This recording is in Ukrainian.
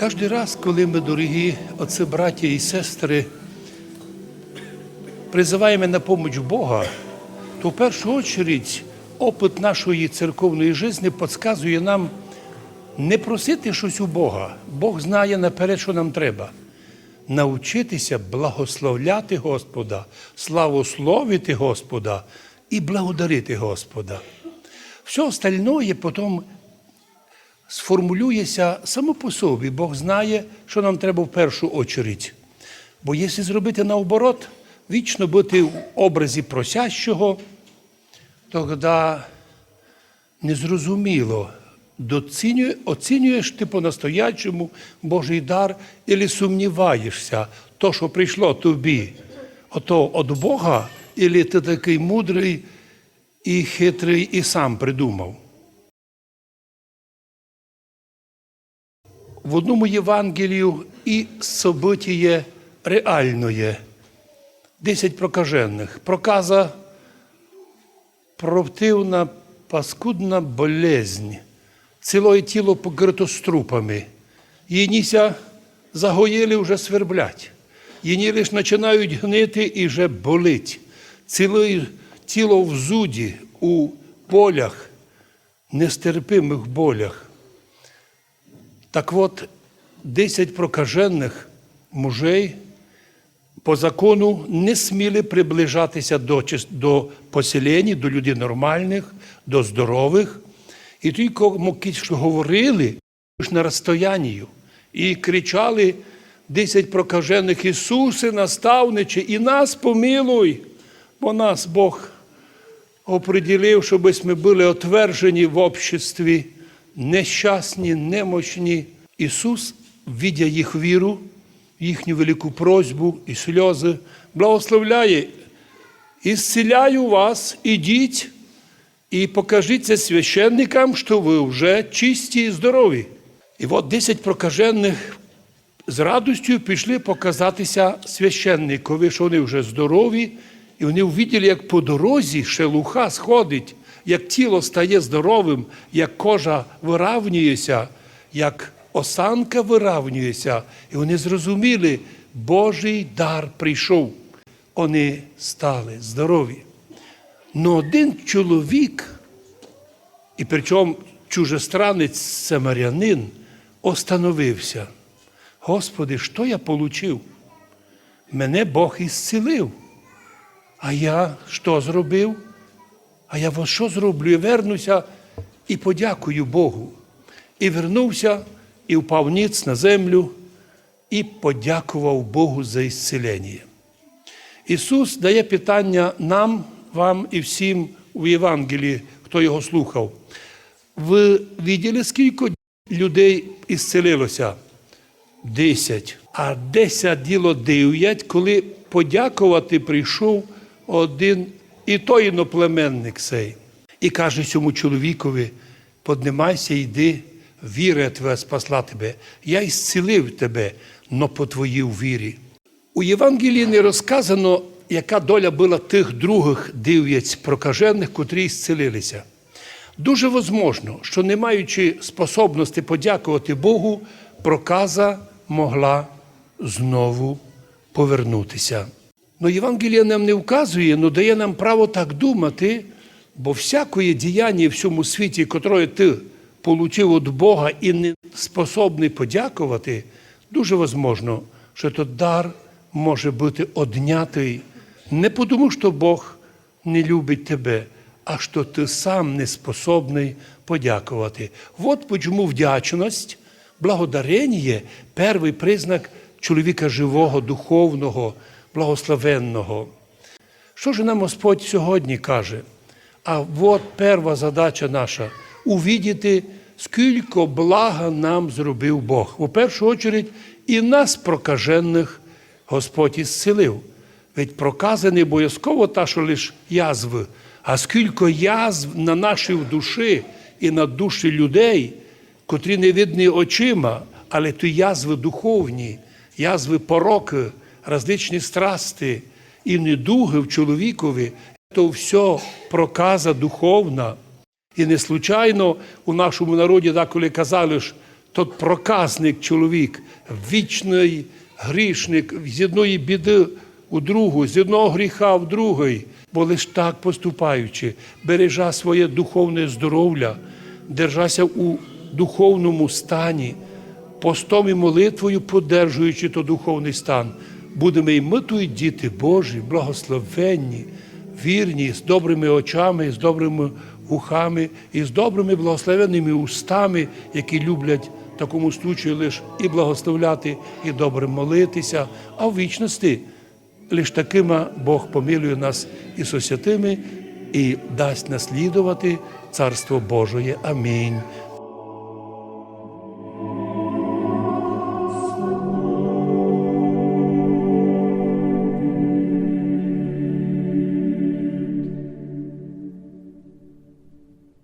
Кожен раз, коли ми, дорогі отці, браті і сестри, призиваємо на поміч Бога, то в першу чергу опит нашої церковної житті підказує нам не просити щось у Бога. Бог знає наперед, що нам треба. Навчитися благословляти Господа, славословити Господа і благодарити Господа. Все остальное потім сформулюється само по собі. Бог знає, що нам треба в першу очередь. Бо якщо зробити наоборот, вічно бути в образі просящого, тоді незрозуміло, оцінюєш ти по-настоячому Божий дар, або сумніваєшся, то, що прийшло тобі, ото від Бога, або ти такий мудрий і хитрий, і сам придумав. В одному Євангелію і событіє реальне. Десять прокажених. Проказа противна паскудна болезнь. Цілое тіло покрито струпами. Єніся загоїли вже сверблять. Єні лиш починають гнити і вже болить. Ціле тіло в зуді, у болях, нестерпимих болях. Так от, 10 прокажених мужей по закону не сміли приближатися до, до поселень, до людей нормальних, до здорових. І моки, що говорили на розстоянні і кричали 10 прокажених Ісусе, наставниче, і нас помилуй, бо нас Бог оприділив, щоб ми були отвержені в обществі, нещасні, немощні. Ісус, видя їх віру, їхню велику просьбу і сльози, благословляє. «Ісціляю вас, ідіть і покажіться священникам, що ви вже чисті і здорові. І от 10 прокажених з радістю пішли показатися священникові, що вони вже здорові, і вони увиділи, як по дорозі шелуха сходить, як тіло стає здоровим, як кожа виравнюється, як осанка виравнюється. І вони зрозуміли, Божий дар прийшов. Вони стали здорові. Но один чоловік, і причому чужестранець самарянин, остановився. Господи, що я получив? Мене Бог ісцілив. А я що зробив? А я во що зроблю? І вернуся і подякую Богу. І вернувся, і впав ніц на землю, і подякував Богу за ісцілення. Ісус дає питання нам, вам і всім у Євангелії, хто його слухав. Ви виділи, скільки людей ісцелилося? Десять. А десять діло дев'ять, коли подякувати прийшов один і той іноплеменник сей. І каже цьому чоловікові: поднимайся, йди, віра твоя спасла тебе. Я ісцілив тебе, но по твоїй вірі. У Євангелії не розказано, яка доля була тих других дев'ять прокажених, котрі зцілилися. Дуже возможно, що не маючи способності подякувати Богу, проказа могла знову повернутися. Но Євангелія нам не вказує, але дає нам право так думати, бо всякое діяння в всьому світі, котре ти получив від Бога і не способний подякувати, дуже возможно, що той дар може бути однятий не тому, що Бог не любить тебе, а що ти сам не способний подякувати. От почому вдячність, благодарення – перший признак чоловіка живого, духовного, благословенного. Що ж нам Господь сьогодні каже? А от перша задача наша увідіти, скільки блага нам зробив Бог. У першу чергу і нас, прокажених, Господь ісцелив. Ведь проказа не обов'язково та, що лише язви, а скільки язв на нашій душі і на душі людей, котрі не видні очима, але то язви духовні, язви пороки, различні страсти і недуги в чоловікові, то все проказа духовна. І не случайно у нашому народі деколи казали, ж, тот проказник чоловік, вічний грішник з одної біди у другу, з одного гріха в другий, бо лиш так поступаючи, бережа своє духовне здоров'я, держася у духовному стані, постом і молитвою подержуючи то духовний стан, будемо і ми тут діти Божі, благословенні, вірні, з добрими очами, з добрими вухами і з добрими благословенними устами, які люблять в такому случаю лише і благословляти, і добре молитися, а в вічності лише такими Бог помилує нас і святими, і дасть наслідувати Царство Божоє. Амінь.